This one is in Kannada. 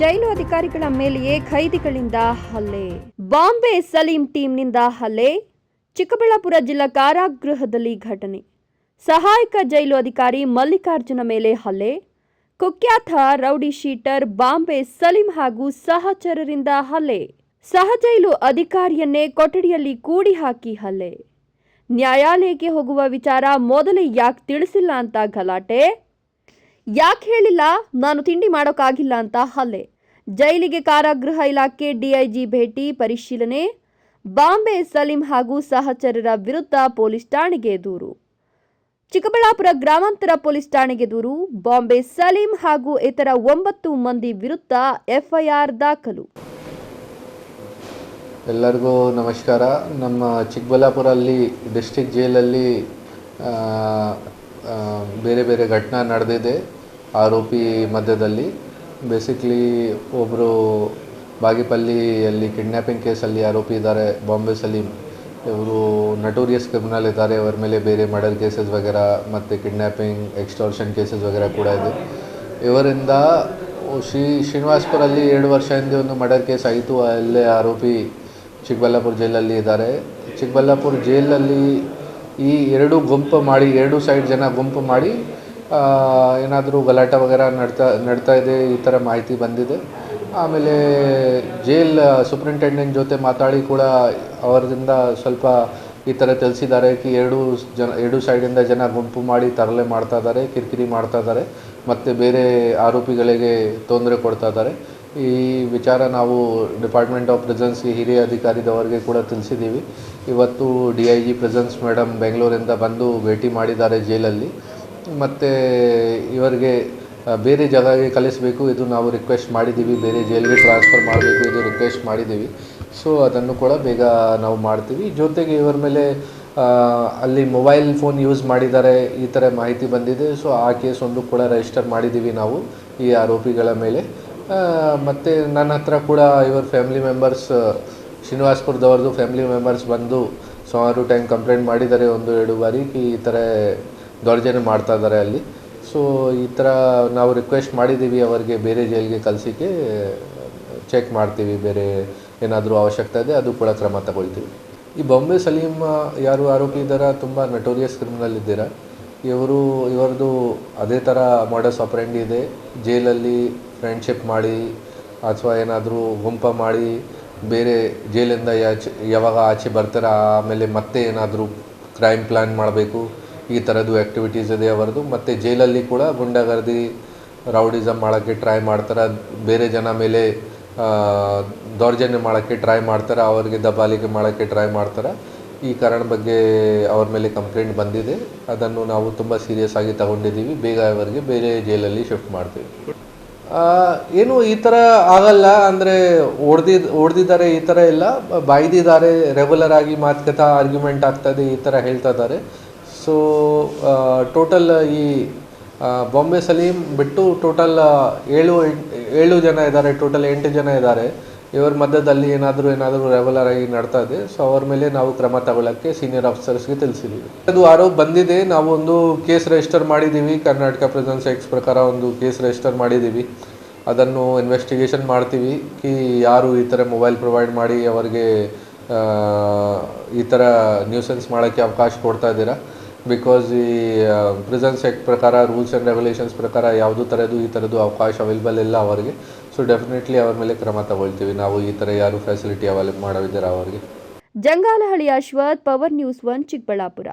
ಜೈಲು ಅಧಿಕಾರಿಗಳ ಮೇಲೆಯೇ ಖೈದಿಗಳಿಂದ ಹಲ್ಲೆ. ಬಾಂಬೆ ಸಲೀಂ ಟೀಮ್ನಿಂದ ಹಲ್ಲೆ. ಚಿಕ್ಕಬಳ್ಳಾಪುರ ಜಿಲ್ಲಾ ಕಾರಾಗೃಹದಲ್ಲಿ ಘಟನೆ. ಸಹಾಯಕ ಜೈಲು ಅಧಿಕಾರಿ ಮಲ್ಲಿಕಾರ್ಜುನ ಮೇಲೆ ಹಲ್ಲೆ. ಕುಖ್ಯಾತ ರೌಡಿ ಶೀಟರ್ ಬಾಂಬೆ ಸಲೀಂ ಹಾಗೂ ಸಹಚರರಿಂದ ಹಲ್ಲೆ. ಸಹಜೈಲು ಅಧಿಕಾರಿಯನ್ನೇ ಕೊಠಡಿಯಲ್ಲಿ ಕೂಡಿ ಹಾಕಿ ಹಲ್ಲೆ. ನ್ಯಾಯಾಲಯಕ್ಕೆ ಹೋಗುವ ವಿಚಾರ ಮೊದಲೇ ಯಾಕೆ ತಿಳಿಸಿಲ್ಲ ಅಂತ ಗಲಾಟೆ. ಯಾಕೆ ಹೇಳಿಲ್ಲ? ನಾನು ತಿಂಡಿ ಮಾಡೋಕ್ಕಾಗಿಲ್ಲ ಅಂತ ಹಲ್ಲೆ. ಜೈಲಿಗೆ ಕಾರಾಗೃಹ ಇಲಾಖೆ ಡಿಐಜಿ ಭೇಟಿ ಪರಿಶೀಲನೆ. ಬಾಂಬೆ ಸಲೀಂ ಹಾಗೂ ಸಹಚರರ ವಿರುದ್ಧ ಪೊಲೀಸ್ ಠಾಣೆಗೆ ದೂರು. ಚಿಕ್ಕಬಳ್ಳಾಪುರ ಗ್ರಾಮಾಂತರ ಪೊಲೀಸ್ ಠಾಣೆಗೆ ದೂರು. ಬಾಂಬೆ ಸಲೀಂ ಹಾಗೂ ಇತರ ಒಂಬತ್ತು ಮಂದಿ ವಿರುದ್ಧ ಎಫ್ಐಆರ್ ದಾಖಲು. ಎಲ್ಲರಿಗೂ ನಮಸ್ಕಾರ. ನಮ್ಮ ಚಿಕ್ಕಬಳ್ಳಾಪುರಲ್ಲಿ ಡಿಸ್ಟಿಕ್ ಜೈಲಲ್ಲಿ ಬೇರೆ ಬೇರೆ ಘಟನೆ ನಡೆದಿದೆ. ಆರೋಪಿ ಮಧ್ಯದಲ್ಲಿ ಬೇಸಿಕ್ಲಿ ಒಬ್ಬರು ಬಾಗೇಪಲ್ಲಿಯಲ್ಲಿ ಕಿಡ್ನ್ಯಾಪಿಂಗ್ ಕೇಸಲ್ಲಿ ಆರೋಪಿ ಇದ್ದಾರೆ ಬಾಂಬೆ ಸಲೀಂ ಇವರು ನಟೋರಿಯಸ್ ಕ್ರಿಮಿನಲ್ ಇದ್ದಾರೆ, ಅವರ ಮೇಲೆ ಬೇರೆ ಮರ್ಡರ್ ಕೇಸಸ್ ವಗೇರ ಮತ್ತು ಕಿಡ್ನ್ಯಾಪಿಂಗ್ ಎಕ್ಸ್ಟಾರ್ಷನ್ ಕೇಸಸ್ ವಗೇರ ಕೂಡ ಇದೆ. ಇವರಿಂದ ಶ್ರೀ ಶ್ರೀನಿವಾಸ್ಪುರಲ್ಲಿ ಎರಡು ವರ್ಷ ಹಿಂದೆ ಒಂದು ಮರ್ಡರ್ ಕೇಸ್ ಆಯಿತು, ಅಲ್ಲೇ ಆರೋಪಿ ಚಿಕ್ಕಬಳ್ಳಾಪುರ ಜೈಲಲ್ಲಿ ಇದ್ದಾರೆ. ಚಿಕ್ಕಬಳ್ಳಾಪುರ ಜೈಲಲ್ಲಿ ಈ ಎರಡು ಗುಂಪು ಮಾಡಿ, ಎರಡು ಸೈಡ್ ಜನ ಗುಂಪು ಮಾಡಿ ಏನಾದರೂ ಗಲಾಟೆ ವಗೇರ ನಡ್ತಾ ನಡ್ತಾ ಇದೆ, ಈ ಥರ ಮಾಹಿತಿ ಬಂದಿದೆ. ಆಮೇಲೆ ಜೈಲ್ ಸೂಪ್ರಿಂಟೆಂಡೆಂಟ್ ಜೊತೆ ಮಾತಾಡಿ ಕೂಡ ಅವರಿಂದ ಸ್ವಲ್ಪ ಈ ಥರ ತಿಳಿಸಿದ್ದಾರೆ ಕಿ, ಎರಡು ಜನ, ಎರಡು ಸೈಡಿಂದ ಜನ ಗುಂಪು ಮಾಡಿ ತರಲೆ ಮಾಡ್ತಾ ಇದ್ದಾರೆ, ಕಿರಿಕಿರಿ ಮಾಡ್ತಾ ಇದ್ದಾರೆ, ಮತ್ತು ಬೇರೆ ಆರೋಪಿಗಳಿಗೆ ತೊಂದರೆ ಕೊಡ್ತಾ ಇದ್ದಾರೆ. ಈ ವಿಚಾರ ನಾವು ಡಿಪಾರ್ಟ್ಮೆಂಟ್ ಆಫ್ ಪ್ರೆಸೆನ್ಸ್ಗೆ ಹಿರಿಯ ಅಧಿಕಾರಿದವರಿಗೆ ಕೂಡ ತಿಳಿಸಿದ್ದೀವಿ. ಇವತ್ತು D I G prisons madam ಬೆಂಗಳೂರಿಂದ ಬಂದು ಭೇಟಿ ಮಾಡಿದ್ದಾರೆ ಜೈಲಲ್ಲಿ. ಮತ್ತು ಇವರಿಗೆ ಬೇರೆ ಜಾಗಕ್ಕೆ ಕಳಿಸಬೇಕು. ಇದು ನಾವು ರಿಕ್ವೆಸ್ಟ್ ಮಾಡಿದ್ದೀವಿ. ಬೇರೆ ಜೈಲಿಗೆ ಟ್ರಾನ್ಸ್ಫರ್ ಮಾಡಬೇಕು. ಇದು ರಿಕ್ವೆಸ್ಟ್ ಮಾಡಿದ್ದೀವಿ. ಸೊ ಅದನ್ನು ಕೂಡ ಬೇಗ ನಾವು ಮಾಡ್ತೀವಿ. ಜೊತೆಗೆ ಇವರ ಮೇಲೆ ಅಲ್ಲಿ ಮೊಬೈಲ್ ಫೋನ್ ಯೂಸ್ ಮಾಡಿದ್ದಾರೆ. ಈ ಥರ ಮಾಹಿತಿ ಬಂದಿದೆ. ಸೊ ಆ ಕೇಸ್ ಒಂದು ಕೂಡ ರಿಜಿಸ್ಟರ್ ಮಾಡಿದ್ದೀವಿ ನಾವು, ಈ ಆರೋಪಿಗಳ ಮೇಲೆ. ಮತ್ತು ನನ್ನ ಹತ್ರ ಕೂಡ ಇವರ ಫ್ಯಾಮಿಲಿ ಮೆಂಬರ್ಸ್ ಶ್ರೀನಿವಾಸ್ಪುರದವ್ರದ್ದು ಫ್ಯಾಮಿಲಿ ಮೆಂಬರ್ಸ್ ಬಂದು, ಸುಮಾರು ಟೈಮ್ ಕಂಪ್ಲೇಂಟ್ ಮಾಡಿದ್ದಾರೆ. ಒಂದು ಎರಡು ಬಾರಿ. ಈ ಥರ ದೌರ್ಜನ್ಯ ಮಾಡ್ತಾ ಇದ್ದಾರೆ ಅಲ್ಲಿ. ಸೊ ಈ ಥರ ನಾವು ರಿಕ್ವೆಸ್ಟ್ ಮಾಡಿದ್ದೀವಿ ಅವರಿಗೆ ಬೇರೆ ಜೈಲಿಗೆ ಕಲಿಸಿಕೆ ಚೆಕ್ ಮಾಡ್ತೀವಿ, ಬೇರೆ ಏನಾದರೂ ಅವಶ್ಯಕತೆ ಇದೆ, ಅದು ಕೂಡ ಕ್ರಮ ತಗೊಳ್ತೀವಿ. ಈ ಬಾಂಬೆ ಸಲೀಮ್ ಯಾರು ಆರೋಪಿ ಇದ್ದಾರ? ತುಂಬ ನಟೋರಿಯಸ್ ಕ್ರಿಮಿನಲ್ ಇದ್ದೀರಾ? ಇವರು, ಇವರದು ಅದೇ ಥರ ಮಾಡಸ್ ಆಪರೆಂಡಿ ಇದೆ. ಜೈಲಲ್ಲಿ ಫ್ರೆಂಡ್ಶಿಪ್ ಮಾಡಿ, ಅಥವಾ ಏನಾದರೂ ಗುಂಪ ಮಾಡಿ, ಬೇರೆ ಜೈಲಿಂದ ಯಾಚೆ, ಯಾವಾಗ ಆಚೆ ಬರ್ತಾರೆ, ಆಮೇಲೆ ಮತ್ತೆ ಏನಾದರೂ ಕ್ರೈಮ್ ಪ್ಲ್ಯಾನ್ ಮಾಡಬೇಕು ಈ ಥರದ್ದು ಆ್ಯಕ್ಟಿವಿಟೀಸ್ ಇದೆ ಅವರದು. ಮತ್ತು ಜೈಲಲ್ಲಿ ಕೂಡ ಗುಂಡಾಗರ್ದಿ ರೌಡಿಸಮ್ ಮಾಡೋಕ್ಕೆ ಟ್ರೈ ಮಾಡ್ತಾರೆ. ಬೇರೆ ಜನ ಮೇಲೆ ದೌರ್ಜನ್ಯ ಮಾಡೋಕ್ಕೆ ಟ್ರೈ ಮಾಡ್ತಾರೆ. ಅವರಿಗೆ ದಬಾಲಿಕೆ ಮಾಡೋಕ್ಕೆ ಟ್ರೈ ಮಾಡ್ತಾರೆ. ಈ ಕಾರಣ ಬಗ್ಗೆ ಅವ್ರ ಮೇಲೆ ಕಂಪ್ಲೇಂಟ್ ಬಂದಿದೆ. ಅದನ್ನು ನಾವು ತುಂಬ ಸೀರಿಯಸ್ ಆಗಿ ತಗೊಂಡಿದ್ದೀವಿ. ಬೇಗ ಅವರಿಗೆ ಬೇರೆ ಜೈಲಲ್ಲಿ ಶಿಫ್ಟ್ ಮಾಡ್ತೀವಿ. ಏನು ಈ ಥರ ಆಗಲ್ಲ. ಅಂದರೆ ಹೊಡೆದಿದ್, ಹೊಡೆದಿದ್ದಾರೆ ಈ ಥರ ಇಲ್ಲ ಬಾಯ್ದಿದ್ದಾರೆ ರೆಗ್ಯುಲರ್ ಆಗಿ ಮಾತುಕತೆ ಆರ್ಗ್ಯುಮೆಂಟ್ ಆಗ್ತದೆ. ಈ ಥರ ಹೇಳ್ತಾ ಇದ್ದಾರೆ. ಸೊ ಟೋಟಲ್ ಈ ಬಾಂಬೆ ಸಲೀಂ ಬಿಟ್ಟು ಟೋಟಲ್ ಏಳು ಏಳು ಜನ ಇದ್ದಾರೆ ಟೋಟಲ್ ಎಂಟು ಜನ ಇದ್ದಾರೆ. ಇವರ ಮಧ್ಯದಲ್ಲಿ ಏನಾದರೂ ಏನಾದರೂ ರೆಗ್ಯುಲರ್ ಆಗಿ ನಡ್ತಾ ಇದೆ. ಸೊ ಅವ್ರ ಮೇಲೆ ನಾವು ಕ್ರಮ ತಗೊಳ್ಳೋಕ್ಕೆ ಸೀನಿಯರ್ ಆಫೀಸರ್ಸ್ಗೆ ತಿಳಿಸಿದ್ದೀವಿ. ಅದು ಆರೋಪ ಬಂದಿದೆ. ನಾವು ಒಂದು ಕೇಸ್ ರಿಜಿಸ್ಟರ್ ಮಾಡಿದ್ದೀವಿ. ಕರ್ನಾಟಕ ಪ್ರೆಸೆನ್ಸ್ ಎಕ್ಸ್ ಪ್ರಕಾರ ಒಂದು ಕೇಸ್ ರಿಜಿಸ್ಟರ್ ಮಾಡಿದ್ದೀವಿ. ಅದನ್ನು ಇನ್ವೆಸ್ಟಿಗೇಷನ್ ಮಾಡ್ತೀವಿ. ಕಿ, ಯಾರು ಈ ಥರ ಮೊಬೈಲ್ ಪ್ರೊವೈಡ್ ಮಾಡಿ, ಅವರಿಗೆ ಈ ಥರ ನ್ಯೂಸೆನ್ಸ್ ಮಾಡೋಕ್ಕೆ ಅವಕಾಶ ಕೊಡ್ತಾ ಇದ್ದೀರಾ? ಬಿಕಾಸ್ ಈ ಪ್ರಿಸನ್ಸ್ ಆ್ಯಕ್ಟ್ ಪ್ರಕಾರ ರೂಲ್ಸ್ ಆ್ಯಂಡ್ ರೆಗ್ಯುಲೇಷನ್ಸ್ ಪ್ರಕಾರ ಯಾವುದೂ ಥರದ್ದು ಈ ಥರದ್ದು ಅವಕಾಶ ಅವೈಲೇಬಲ್ ಇಲ್ಲ ಅವರಿಗೆ. ಸೊ ಡೆಫಿನೆಟ್ಲಿ ಅವ್ರ ಮೇಲೆ ಕ್ರಮ ತಗೊಳ್ತೀವಿ. ನಾವು ಈ ಥರ ಯಾರು ಫೆಸಿಲಿಟಿ ಅವೈಲೇಬಲ್ ಮಾಡೋದಿದ್ದಾರೆ ಅವರಿಗೆ. Jangalahalli Ashwath, power news one, Chikkaballapura.